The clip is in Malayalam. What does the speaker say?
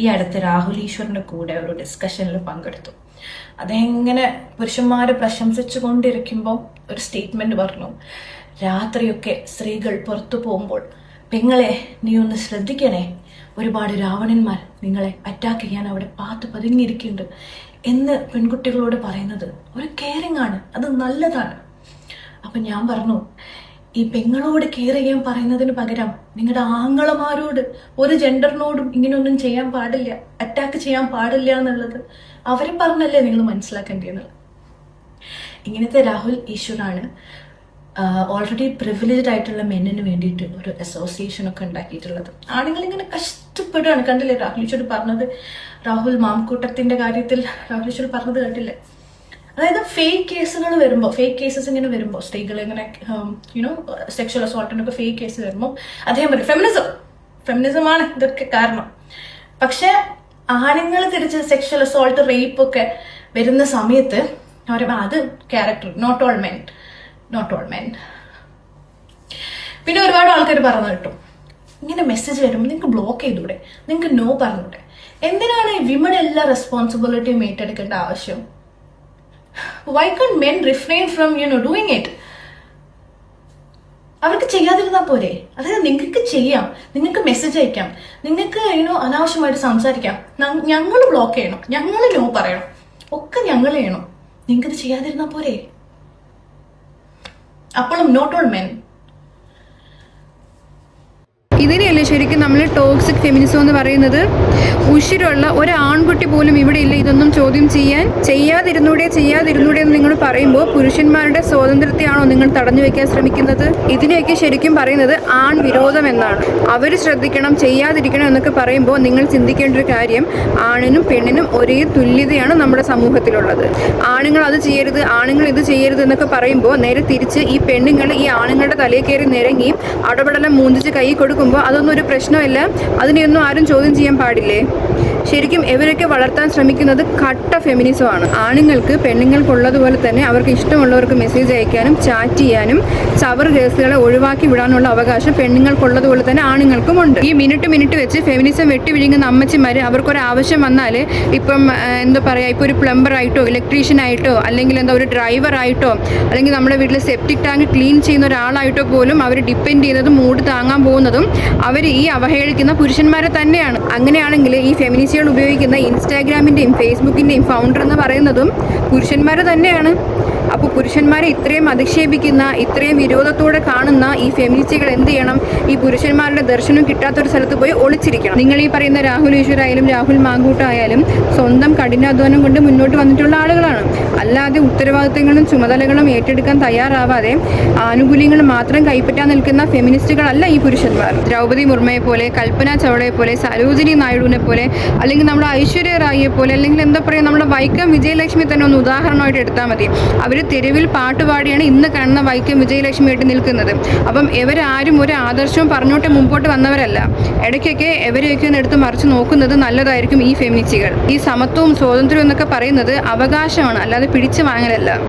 ഈ അടുത്ത് രാഹുൽ ഈശ്വറിന്റെ കൂടെ ഒരു ഡിസ്കഷനിൽ പങ്കെടുത്തു. അതെങ്ങനെ പുരുഷന്മാരെ പ്രശംസിച്ചു കൊണ്ടിരിക്കുമ്പോൾ ഒരു സ്റ്റേറ്റ്മെന്റ് പറഞ്ഞു. രാത്രിയൊക്കെ സ്ത്രീകൾ പുറത്തു പോകുമ്പോൾ പെങ്ങളെ നീ ഒന്ന് ശ്രദ്ധിക്കണേ. ഒരുപാട് രാവണന്മാർ നിങ്ങളെ അറ്റാക്ക് ചെയ്യാൻ അവിടെ പാത്ത് പതുങ്ങിയിരിക്കുന്നുണ്ട്. എന്ന് പെൺകുട്ടികളോട് പറയുന്നത് ഒരു കെയറിങ് ആണ്. അത് നല്ലതാണ്. അപ്പം ഞാൻ പറഞ്ഞു ഈ പെങ്ങളോട് കെയർ ചെയ്യാൻ പറയുന്നതിന് പകരം നിങ്ങളുടെ ആങ്ങളമാരോട് ഒരു ജെൻഡറിനോടും ഇങ്ങനെയൊന്നും ചെയ്യാൻ പാടില്ല അറ്റാക്ക് ചെയ്യാൻ പാടില്ല എന്നുള്ളത് അവരെ പറഞ്ഞല്ലേ നിങ്ങൾ മനസ്സിലാക്കേണ്ടത് ഇങ്ങനത്തെ രാഹുൽ ഈശ്വറാണ് ഓൾറെഡി പ്രിവിലേജ്ഡ് ആയിട്ടുള്ള മെന്നിന് വേണ്ടിയിട്ട് ഒരു അസോസിയേഷൻ ഒക്കെ ഉണ്ടാക്കിയിട്ടുള്ളത്. ആണുങ്ങൾ ഇങ്ങനെ കഷ്ടപ്പെടുകയാണ് കണ്ടില്ലേ രാഹുൽ ഈശ്വർ പറഞ്ഞത്? രാഹുൽ മാംകൂട്ടത്തിന്റെ കാര്യത്തിൽ രാഹുൽ ഈശ്വർ പറഞ്ഞത് കണ്ടില്ലേ? അതായത് ഫേക്ക് കേസുകൾ വരുമ്പോൾ ഫേക്ക് കേസസ് ഇങ്ങനെ വരുമ്പോൾ സ്ത്രീകൾ ഇങ്ങനെ യുനോ സെക്ഷൽ അസോൾട്ടിനൊക്കെ ഫേക്ക് കേസ് വരുമ്പോൾ അദ്ദേഹം പറയും ഫെമിനിസം ഫെമിനിസമാണ് ഇതൊക്കെ കാരണം. പക്ഷെ ആണുങ്ങൾ തിരിച്ച് സെക്ഷൽ അസോൾട്ട് റേപ്പ് ഒക്കെ വരുന്ന സമയത്ത് അവർ അത് character not all men not all men പിന്നെ ഒരുപാട് ആൾക്കാർ പറഞ്ഞു കിട്ടും. ഇങ്ങനെ മെസ്സേജ് വരുമ്പോൾ നിങ്ങൾക്ക് ബ്ലോക്ക് ചെയ്തൂടെ? നിങ്ങൾക്ക് നോ പറഞ്ഞൂടെ? എന്തിനാണ് വിമൺ എല്ലാ റെസ്പോൺസിബിലിറ്റിയും ഏറ്റെടുക്കേണ്ട ആവശ്യം? Why can men refrain from you know doing it അവർക്ക് ചെയ്യാതിരുന്നാൽ പോരെ. അതായത് നിങ്ങൾക്ക് ചെയ്യാം. നിങ്ങൾക്ക് മെസ്സേജ് അയക്കാം. നിങ്ങൾക്ക് യുനോ അനാവശ്യമായിട്ട് സംസാരിക്കാം. ഞങ്ങൾ ബ്ലോക്ക് ചെയ്യണം. ഞങ്ങൾ നോ പറയണം. ഒക്കെ ഞങ്ങൾ ചെയ്യണം. നിങ്ങൾക്കത് ചെയ്യാതിരുന്നാൽ പോരെ? അപ്പോഴും നോട്ട് ഓൾ മെൻ ഇതിനെയല്ലേ ശരിക്കും നമ്മൾ ടോക്സിക് ഫെമിനിസം എന്ന് പറയുന്നത് ഉശിരുള്ള ഒരു ആൺകുട്ടി പോലും ഇവിടെ ഇല്ല. ഇതൊന്നും ചോദ്യം ചെയ്യാൻ ചെയ്യാതിരുന്നൂടെ ചെയ്യാതിരുന്നൂടെ എന്ന് നിങ്ങൾ പറയുമ്പോൾ പുരുഷന്മാരുടെ സ്വാതന്ത്ര്യത്തെയാണോ നിങ്ങൾ തടഞ്ഞു വെക്കാൻ ശ്രമിക്കുന്നത്? ഇതിനെയൊക്കെ ശരിക്കും പറയുന്നത് ആൺ വിരോധം എന്നാണ്. അവർ ശ്രദ്ധിക്കണം ചെയ്യാതിരിക്കണം എന്നൊക്കെ പറയുമ്പോൾ നിങ്ങൾ ചിന്തിക്കേണ്ട ഒരു കാര്യം ആണിനും പെണ്ണിനും ഒരേ തുല്യതയാണ് നമ്മുടെ സമൂഹത്തിലുള്ളത്. ആണുങ്ങൾ അത് ചെയ്യരുത് ആണുങ്ങൾ ഇത് ചെയ്യരുത് എന്നൊക്കെ പറയുമ്പോൾ നേരെ തിരിച്ച് ഈ പെണ്ണുങ്ങൾ ഈ ആണുങ്ങളുടെ തലയിൽ കയറി നിരങ്ങി അടപടലം മൂന്നിച്ച് കൈ കൊടുക്കുമ്പോൾ അതൊന്നും ഒരു പ്രശ്നമില്ല. അതിനെയൊന്നും ആരും ചോദ്യം ചെയ്യാൻ പാടില്ലേ? ശരിക്കും ഇവരൊക്കെ വളർത്താൻ ശ്രമിക്കുന്നത് കട്ട ഫെമിനിസമാണ് ആണുങ്ങൾക്ക് പെണ്ണുങ്ങൾക്കുള്ളതുപോലെ തന്നെ അവർക്ക് ഇഷ്ടമുള്ളവർക്ക് മെസ്സേജ് അയക്കാനും ചാറ്റ് ചെയ്യാനും ചവർ കേസുകളെ ഒഴിവാക്കി വിടാനുള്ള അവകാശം പെണ്ണുങ്ങൾക്കുള്ളതുപോലെ തന്നെ ആണുങ്ങൾക്കും ഉണ്ട്. ഈ മിനിറ്റ് മിനിറ്റ് വെച്ച് ഫെമിനിസം വെട്ടി വിഴുങ്ങുന്ന അമ്മച്ചിമാർ അവർക്കൊരു ആവശ്യം വന്നാൽ ഇപ്പം എന്താ പറയുക ഇപ്പോൾ ഒരു പ്ലംബർ ആയിട്ടോ ഇലക്ട്രീഷ്യൻ ആയിട്ടോ അല്ലെങ്കിൽ എന്താ ഒരു ഡ്രൈവർ ആയിട്ടോ അല്ലെങ്കിൽ നമ്മുടെ വീട്ടിൽ സെപ്റ്റിക് ടാങ്ക് ക്ലീൻ ചെയ്യുന്ന ഒരാളായിട്ടോ പോലും അവർ ഡിപ്പെൻഡ് ചെയ്യുന്നതും മൂട് താങ്ങാൻ പോകുന്നതും അവർ ഈ അവഹേളിക്കുന്ന പുരുഷന്മാരെ തന്നെയാണ്. അങ്ങനെയാണെങ്കിൽ ഈ ഫെമിനിസ്റ്റുകൾ ഉപയോഗിക്കുന്ന ഇൻസ്റ്റാഗ്രാമിന്റെയും ഫേസ്ബുക്കിന്റെയും ഫൗണ്ടർ എന്ന് പറയുന്നതും പുരുഷന്മാരെ തന്നെയാണ്. അപ്പോൾ പുരുഷന്മാരെ ഇത്രയും അധിക്ഷേപിക്കുന്ന ഇത്രയും വിരോധത്തോടെ കാണുന്ന ഈ ഫെമിനിസ്റ്റുകൾ എന്ത് ചെയ്യണം? ഈ പുരുഷന്മാരുടെ ദർശനം കിട്ടാത്തൊരു സ്ഥലത്ത് പോയി ഒളിച്ചിരിക്കണം. നിങ്ങൾ ഈ പറയുന്ന രാഹുൽ ഈശ്വർ ആയാലും രാഹുൽ മാങ്കൂട്ടായാലും സ്വന്തം കഠിനാധ്വാനം കൊണ്ട് മുന്നോട്ട് വന്നിട്ടുള്ള ആളുകളാണ്. അല്ലാതെ ഉത്തരവാദിത്തങ്ങളും ചുമതലകളും ഏറ്റെടുക്കാൻ തയ്യാറാവാതെ ആനുകൂല്യങ്ങൾ മാത്രം കൈപ്പറ്റാൻ നിൽക്കുന്ന ഫെമിനിസ്റ്റുകളല്ല ഈ പുരുഷന്മാർ. ദ്രൗപദി മുർമയെ പോലെ കൽപ്പന ചൗളയെ പോലെ സരോജിനി നായിഡുവിനെ പോലെ അല്ലെങ്കിൽ നമ്മുടെ ഐശ്വര്യ റായിയെ പോലെ അല്ലെങ്കിൽ എന്താ പറയുക നമ്മുടെ വൈക്കം വിജയലക്ഷ്മി തന്നെ ഒന്ന് ഉദാഹരണമായിട്ട് എടുത്താൽ മതി. അവർ തെരുവിൽ പാട്ടുപാടിയാണ് ഇന്ന് കാണുന്ന വൈക്കം വിജയലക്ഷ്മിയായിട്ട് നിൽക്കുന്നത്. അപ്പം ഇവരാരും ഒരു ആദർശവും പറഞ്ഞോട്ട് മുമ്പോട്ട് വന്നവരല്ല. ഇടയ്ക്കൊക്കെ ഇവരെയൊക്കെ ഒന്ന് എടുത്ത് മറിച്ച് നോക്കുന്നത് നല്ലതായിരിക്കും ഈ ഫെമിനിസ്റ്റുകൾ. ഈ സമത്വവും സ്വാതന്ത്ര്യവും എന്നൊക്കെ പറയുന്നത് അവകാശമാണ് അല്ലാതെ പിടിച്ചു വാങ്ങലല്ല.